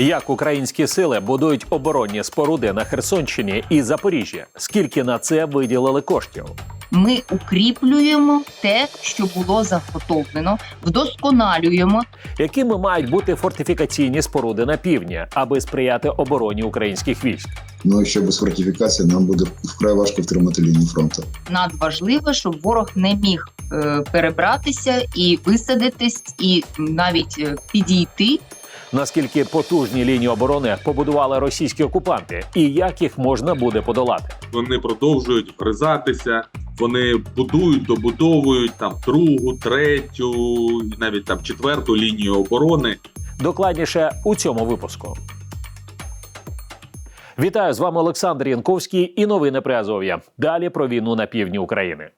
Як українські сили будують оборонні споруди на Херсонщині і Запоріжжі? Скільки на це виділили коштів? Ми укріплюємо те, що було заготовлено, вдосконалюємо. Якими мають бути фортифікаційні споруди на півдні, аби сприяти обороні українських військ? Ну якщо без фортифікації нам буде вкрай важко втримати лінію фронту. Надважливо, щоб ворог не міг е, перебратися і висадитись, і навіть е, підійти. Наскільки потужні лінії оборони побудували російські окупанти, і як їх можна буде подолати? Вони продовжують вгризатися, вони будують, добудовують там другу, третю, навіть там четверту лінію оборони. Докладніше у цьому випуску. Вітаю з вами Олександр Янковський і новини Приазов'я. Далі про війну на півдні України.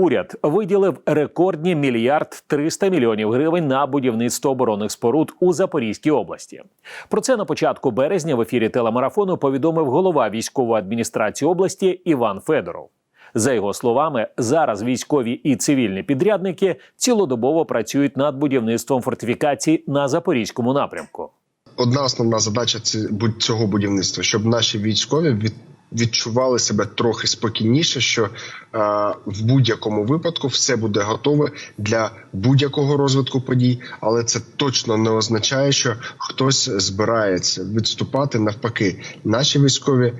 Уряд виділив рекордні мільярд 300 мільйонів гривень на будівництво оборонних споруд у Запорізькій області. Про це на початку березня в ефірі телемарафону повідомив голова військової адміністрації області Іван Федоров. За його словами, зараз військові і цивільні підрядники цілодобово працюють над будівництвом фортифікацій на запорізькому напрямку. одна основна задача цього будівництва, щоб наші військові від, відчували себе трохи спокійніше, що е, в будь-якому випадку все буде готове для будь-якого розвитку подій, але це точно не означає, що хтось збирається відступати. Навпаки, наші військові е,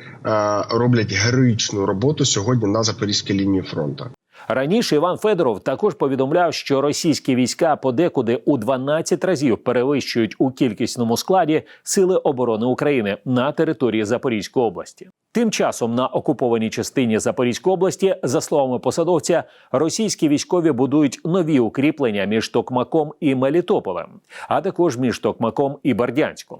роблять героїчну роботу сьогодні на запорізькій лінії фронту. Раніше Іван Федоров також повідомляв, що російські війська подекуди у 12 разів перевищують у кількісному складі сили оборони України на території Запорізької області. Тим часом на окупованій частині Запорізької області, за словами посадовця, російські військові будують нові укріплення між Токмаком і Мелітополем, а також між Токмаком і Бердянськом.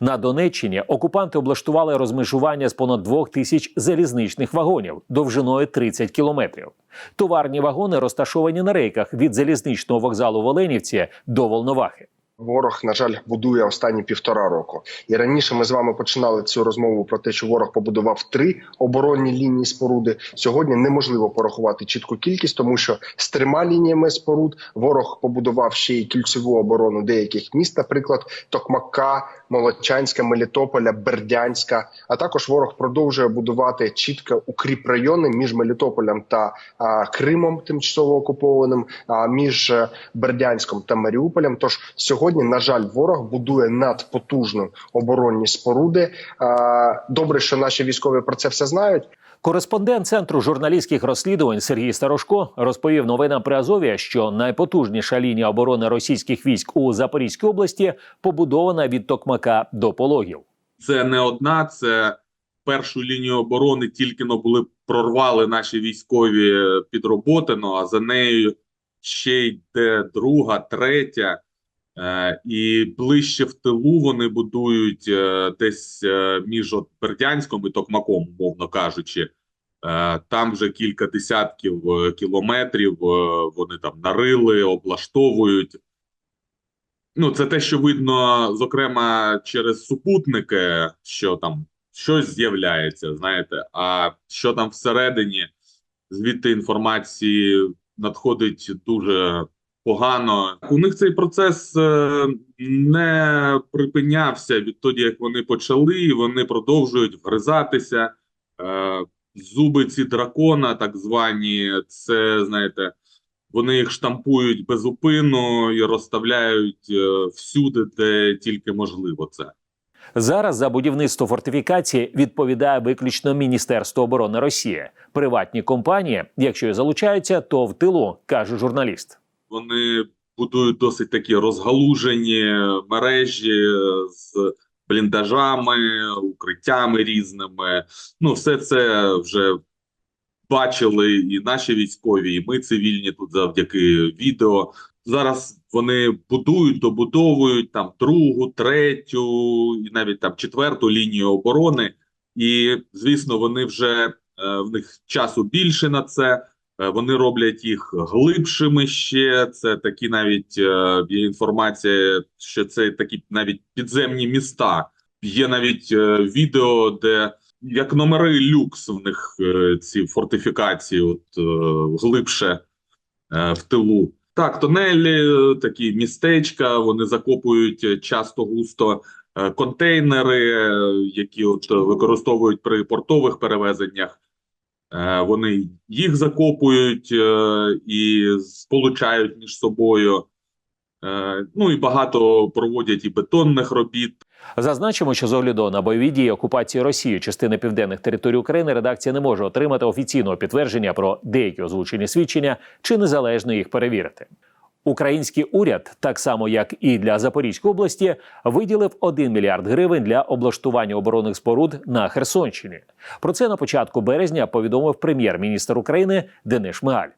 На Донеччині окупанти облаштували розмежування з понад двох тисяч залізничних вагонів довжиною 30 кілометрів. Товарні вагони розташовані на рейках від залізничного вокзалу в Оленівці до Волновахи. Ворог, на жаль, будує останні півтора року. І раніше ми з вами починали цю розмову про те, що ворог побудував три оборонні лінії споруди. Сьогодні неможливо порахувати чітку кількість, тому що з трьома лініями споруд ворог побудував ще й кільцеву оборону деяких міст, наприклад, Токмака, Молочанська, Мелітополя, Бердянська. А також ворог продовжує будувати чітко укріп райони між Мелітополем та а, Кримом, тимчасово окупованим, а між е, Бердянськом та Маріуполем. Тож сьогодні, на жаль, ворог будує надпотужну оборонні споруди. А, Добре, що наші військові про це все знають. Кореспондент центру журналістських розслідувань Сергій Старошко розповів новинам при Азові, що найпотужніша лінія оборони російських військ у Запорізькій області побудована від Токмака до Пологів. Це не одна, це першу лінію оборони тільки но були прорвали наші військові під Роботино, а за нею ще йде друга, третя. Е, і ближче в тилу вони будують е, десь е, між от Бердянськом і Токмаком, умовно кажучи. Там вже кілька десятків кілометрів вони там нарили, облаштовують. Ну, це те, що видно, зокрема, через супутники, що там щось з'являється, знаєте, а що там всередині, звідти інформації надходить дуже погано. У них цей процес е, не припинявся відтоді, як вони почали, і вони продовжують вгризатися. Е, Зуби ці дракона, так звані, це знаєте, вони їх штампують безупинно і розставляють е, всюди, де тільки можливо це. Зараз за будівництво фортифікації відповідає виключно Міністерство оборони Росії. Приватні компанії, якщо і залучаються, то в тилу каже журналіст. Вони будують досить такі розгалужені мережі з бліндажами, укриттями різними. Ну, все це вже бачили і наші військові, і ми цивільні тут завдяки відео. Зараз вони будують, добудовують там другу, третю і навіть там четверту лінію оборони. І звісно, вони вже е, в них часу більше на це. Е, Вони роблять їх глибшими ще. Це такі навіть е, є інформація, що це такі навіть підземні міста. Є навіть е, відео, де як номери люкс в них ці фортифікації, от глибше в тилу. Так, тунелі, е, такі містечка, вони закопують часто густо контейнери, які от використовують при портових перевезеннях. Е, Вони їх закопують е, і сполучають між собою. Е, Ну і багато проводять і бетонних робіт. Зазначимо, що з огляду на бойові дії окупації Росії частини південних територій України редакція не може отримати офіційного підтвердження про деякі озвучені свідчення чи незалежно їх перевірити. Український уряд, так само як і для Запорізької області, виділив 1 мільярд гривень для облаштування оборонних споруд на Херсонщині. Про це на початку березня повідомив прем'єр-міністр України Денис Шмигаль.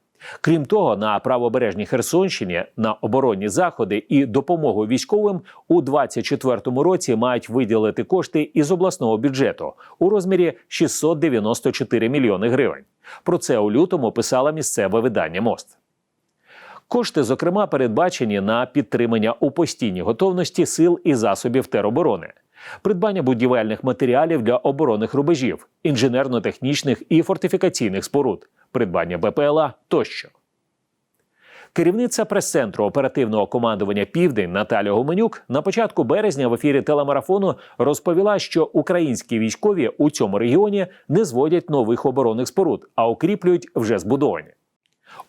Крім того, на правобережній Херсонщині на оборонні заходи і допомогу військовим у 2024 році мають виділити кошти із обласного бюджету у розмірі 694 мільйони гривень. Про це у лютому писала місцеве видання Мост. Кошти, зокрема, передбачені на підтримання у постійній готовності сил і засобів тероборони, придбання будівельних матеріалів для оборонних рубежів, інженерно-технічних і фортифікаційних споруд, придбання БПЛА тощо. Керівниця прес-центру оперативного командування Південь Наталя Гуменюк на початку березня в ефірі телемарафону розповіла, що українські військові у цьому регіоні не зводять нових оборонних споруд, а укріплюють вже збудовані.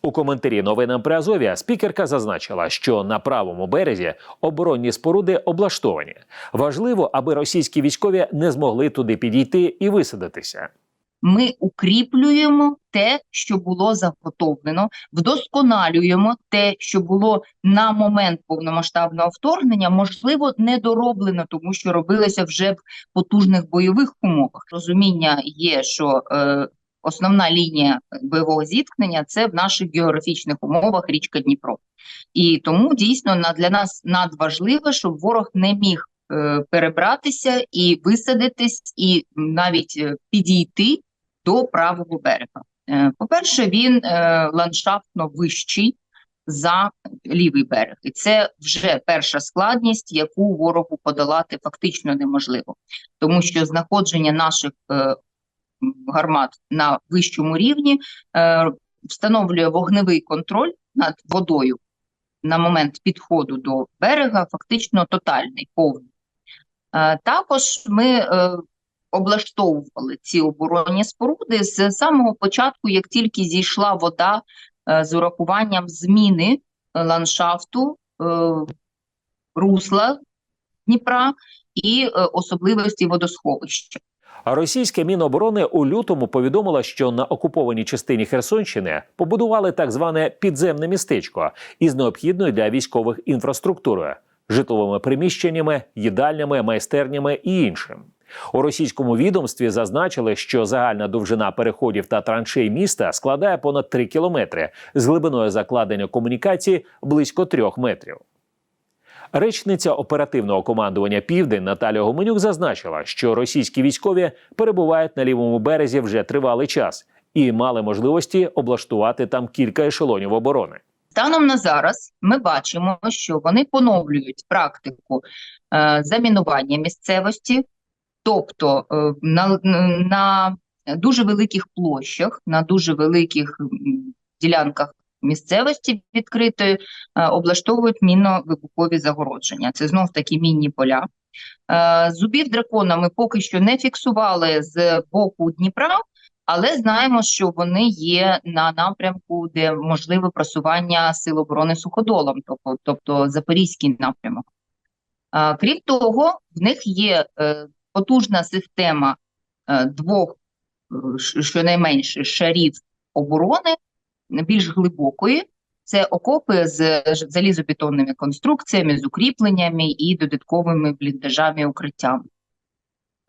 У коментарі новинам при Азові спікерка зазначила, що на правому березі оборонні споруди облаштовані. Важливо, аби російські військові не змогли туди підійти і висадитися. Ми укріплюємо те, що було заготовлено, вдосконалюємо те, що було на момент повномасштабного вторгнення, можливо, недороблено, тому що робилося вже в потужних бойових умовах. Розуміння є, що е, основна лінія бойового зіткнення це в наших географічних умовах річка Дніпро. І тому дійсно для нас надважливо, щоб ворог не міг е, перебратися і висадитись, і навіть е, підійти до правого берега. Е, По-перше, він ландшафтно вищий за лівий берег, і це вже перша складність, яку ворогу подолати фактично неможливо, тому що знаходження наших гармат на вищому рівні е, встановлює вогневий контроль над водою на момент підходу до берега, фактично тотальний, повний. Е, Також ми е, облаштовували ці оборонні споруди з самого початку, як тільки зійшла вода з урахуванням зміни ландшафту, русла Дніпра і особливості водосховища. А російське міноборони у лютому повідомило, що на окупованій частині Херсонщини побудували так зване підземне містечко із необхідною для військових інфраструктурою, житловими приміщеннями, їдальнями, майстернями і іншим. У російському відомстві зазначили, що загальна довжина переходів та траншей міста складає понад 3 кілометри з глибиною закладення комунікації близько 3 метрів. Речниця оперативного командування Південь Наталя Гоменюк зазначила, що російські військові перебувають на лівому березі вже тривалий час і мали можливості облаштувати там кілька ешелонів оборони. Станом на зараз ми бачимо, що вони поновлюють практику е, замінування місцевості, тобто е, на, на дуже великих площах, на дуже великих ділянках місцевості відкритої е, облаштовують мінно-вибухові загородження. Це знов таки мінні поля. Е, зубів дракона ми поки що не фіксували з боку Дніпра, але знаємо, що вони є на напрямку, де можливе просування сил оборони суходолом, тобто, тобто Запорізький напрямок. Крім того, в них є е, потужна система е, двох, е, щонайменше, шарів оборони, більш глибокої. Це окопи з залізобетонними конструкціями, з укріпленнями і додатковими бліндажами укриттями.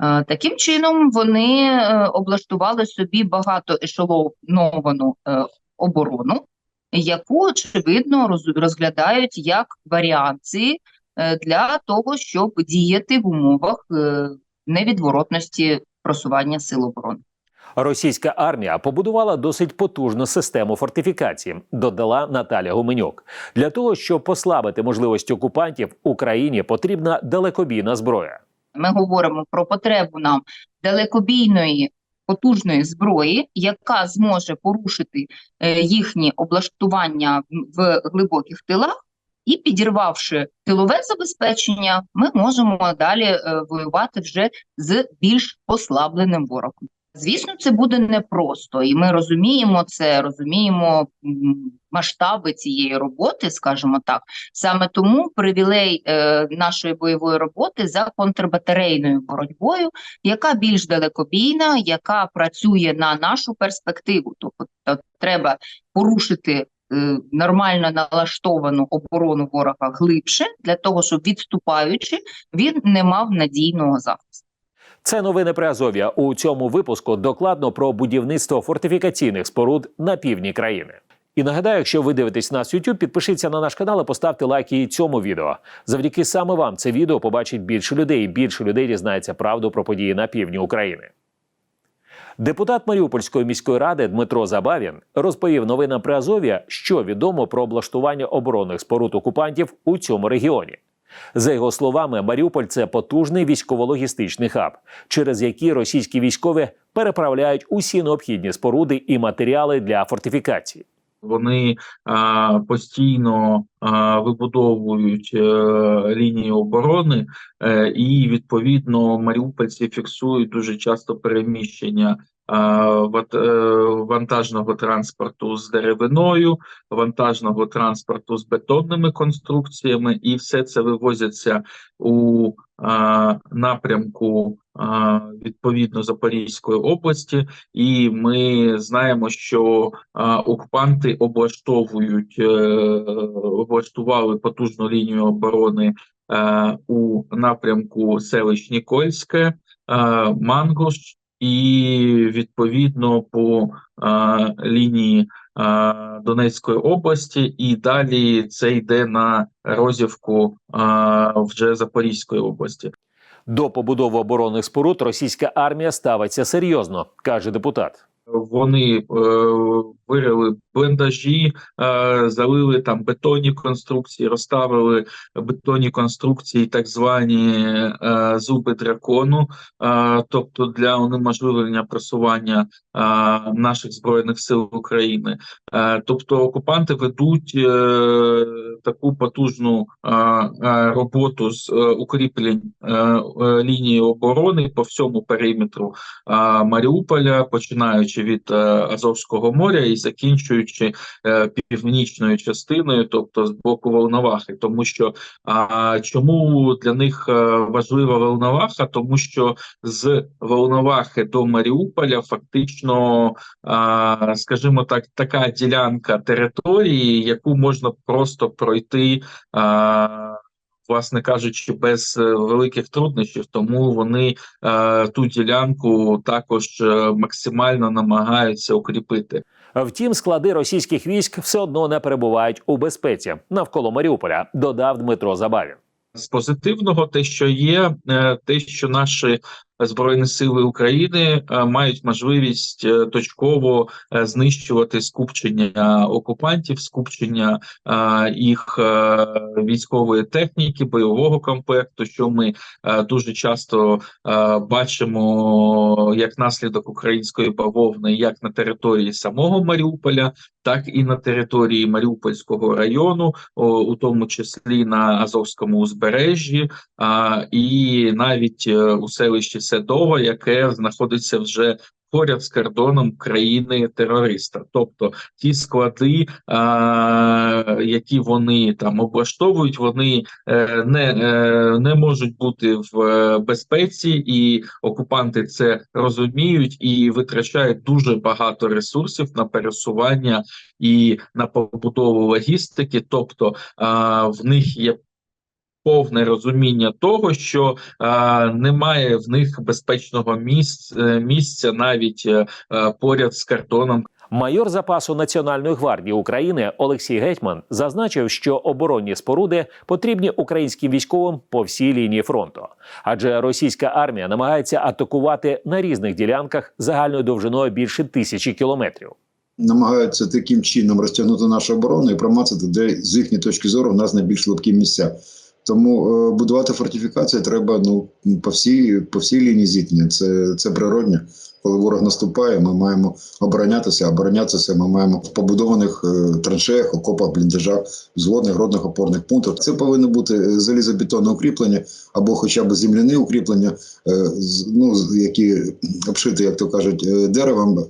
Е, Таким чином, вони е, облаштували собі багатоешелоновану е, оборону, яку, очевидно, розглядають як варіанти е, для того, щоб діяти в умовах невідворотності просування сил оборони. Російська армія побудувала досить потужну систему фортифікації, додала Наталя Гуменюк. Для того щоб послабити можливості окупантів, Україні потрібна далекобійна зброя. Ми говоримо про потребу нам далекобійної потужної зброї, яка зможе порушити е, їхні облаштування в- глибоких тилах. І підірвавши тилове забезпечення, ми можемо далі е, воювати вже з більш послабленим ворогом. Звісно, це буде непросто, і ми розуміємо це, розуміємо масштаби цієї роботи, скажімо так. Саме тому привілей е, нашої бойової роботи за контрбатарейною боротьбою, яка більш далекобійна, яка працює на нашу перспективу. Тобто треба порушити е, нормально налаштовану оборону ворога глибше для того, щоб відступаючи, він не мав надійного захисту. Це новини при Азов'я. У цьому випуску докладно про будівництво фортифікаційних споруд на півдні країни. І нагадаю, якщо ви дивитесь нас YouTube, підпишіться на наш канал і поставте лайки і цьому відео. Завдяки саме вам це відео побачить більше людей, і більше людей дізнається правду про події на півдні України. Депутат Маріупольської міської ради Дмитро Забавін розповів новинам при Азов'я, що відомо про облаштування оборонних споруд окупантів у цьому регіоні. За його словами, Маріуполь це потужний військово-логістичний хаб, через який російські військові переправляють усі необхідні споруди і матеріали для фортифікації. Вони а, постійно а, вибудовують е, лінії оборони, е, і відповідно маріупольці фіксують дуже часто переміщення а, е, вантажного транспорту з деревиною, вантажного транспорту з бетонними конструкціями, і все це вивозяться у напрямку відповідно Запорізької області, і ми знаємо, що окупанти облаштовують, е, облаштували потужну лінію оборони е, у напрямку селищ Нікольське, е, Мангуш, і відповідно по е, лінії е, Донецької області, і далі це йде на розівку е, вже Запорізької області. До побудови оборонних споруд російська армія ставиться серйозно, каже депутат. Вони е, вирили бліндажі, е, залили там бетонні конструкції, розставили бетонні конструкції, так звані е, зуби дракону, тобто для унеможливлення просування наших збройних сил України. Тобто окупанти ведуть таку потужну роботу з укріплень лінії оборони по всьому периметру Маріуполя, починаючи від е, Азовського моря і закінчуючи е, північною частиною, тобто з боку Волновахи. Тому що а, чому для них е, важлива Волноваха? Тому що з Волновахи до Маріуполя фактично, скажімо так, така ділянка території, яку можна просто пройти. Власне кажучи, без е, великих труднощів, тому вони е, ту ділянку також е, максимально намагаються укріпити. Втім, склади російських військ все одно не перебувають у безпеці навколо Маріуполя, додав Дмитро Забавін. З позитивного, те, що є, е, те, що наші збройні сили України е, мають можливість е, точково е, знищувати скупчення окупантів, скупчення їх військової техніки, бойового комплекту, що ми дуже часто бачимо як наслідок української бавовни, як на території самого Маріуполя, так і на території Маріупольського району, у тому числі на Азовському узбережжі, і навіть у селищі Седово, яке знаходиться вже поряд з кордоном країни терориста, тобто ті склади, а, які вони там облаштовують, вони е, не, е, не можуть бути в е, безпеці, і окупанти це розуміють і витрачають дуже багато ресурсів на пересування і на побудову логістики. Тобто а, в них є повне розуміння того, що а, немає в них безпечного місця, місця навіть е, е, поряд з кордоном Майор запасу Національної гвардії України Олексій Гетьман зазначив, що оборонні споруди потрібні українським військовим по всій лінії фронту, адже російська армія намагається атакувати на різних ділянках загальною довжиною більше тисячі кілометрів. Намагаються таким чином розтягнути нашу оборону і промацати, де з їхньої точки зору в нас найбільш слабкі місця. Тому е, будувати фортифікації треба ну по всій по всій лінії зіткнення. Це, це природньо. Коли ворог наступає, ми маємо оборонятися. Оборонятися ми маємо в побудованих е, траншеях, окопах, бліндажах, зводних, родних опорних пунктах. Це повинно бути е, залізобетонне укріплення або хоча б земляні укріплення, з- ну, які обшиті, як то кажуть, деревом.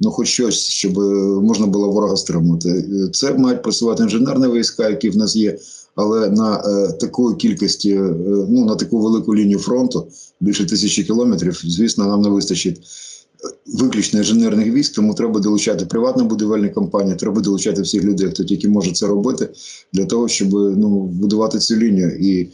Ну, хоч щось, щоб можна було ворога стримувати. Це мають працювати інженерні війська, які в нас є. Але на е, такої кількості, е, ну на таку велику лінію фронту, більше тисячі кілометрів, звісно, нам не вистачить е, виключно інженерних військ, тому треба долучати приватні будівельні компанії, треба долучати всіх людей, хто тільки може це робити, для того, щоб ну, будувати цю лінію. І е,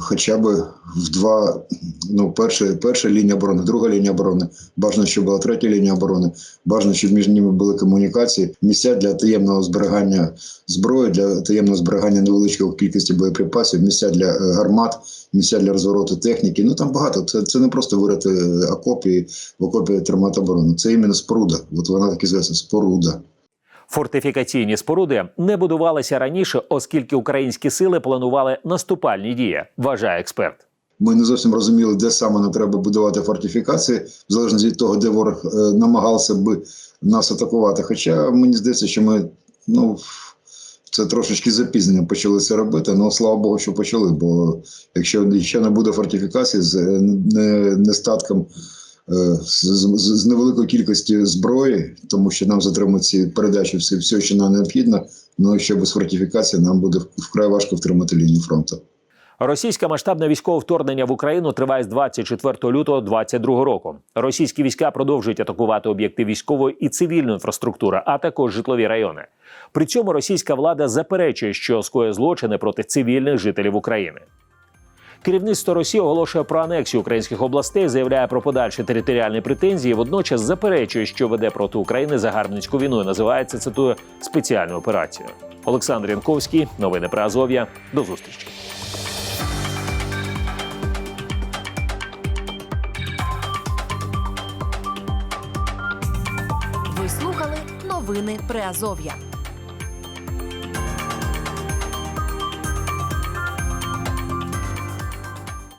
хоча б в два, ну, перша, перша лінія оборони, друга лінія оборони, бажано, щоб була третя лінія оборони, бажано, щоб між ними були комунікації, місця для таємного зберігання зброї, для таємного зберігання невеличкої кількості боєприпасів, місця для е, гармат, місця для розвороту техніки. Ну там багато. Це, це не просто вирити е, окоп в окопі тримати оборону. Це іменно споруда. От вона так і зветься споруда. Фортифікаційні споруди не будувалися раніше, оскільки українські сили планували наступальні дії, вважає експерт. Ми не зовсім розуміли, де саме нам треба будувати фортифікації, в залежності від того, де ворог е, намагався би нас атакувати. Хоча мені здається, що ми ну це трошечки запізненням почали це робити. Ну слава Богу, що почали. Бо якщо ще не буде фортифікації з не, нестатком. е, З, з, з невеликої кількості зброї, тому що нам затримують ці передачі все, все, що нам необхідно. Ну якщо без фортифікації, нам буде вкрай важко втримати лінію фронту. Російське масштабне військове вторгнення в Україну триває з 24 лютого 2022 року. Російські війська продовжують атакувати об'єкти військової і цивільної інфраструктури, а також житлові райони. При цьому російська влада заперечує, що скоє злочини проти цивільних жителів України. Керівництво Росії оголошує про анексію українських областей, заявляє про подальші територіальні претензії. Водночас заперечує, що веде проти України загарбницьку війну. і Називається цитую спеціальну операцію. Олександр Янковський, новини про Азов'я. До зустрічі. Ви слухали новини Приазов'я.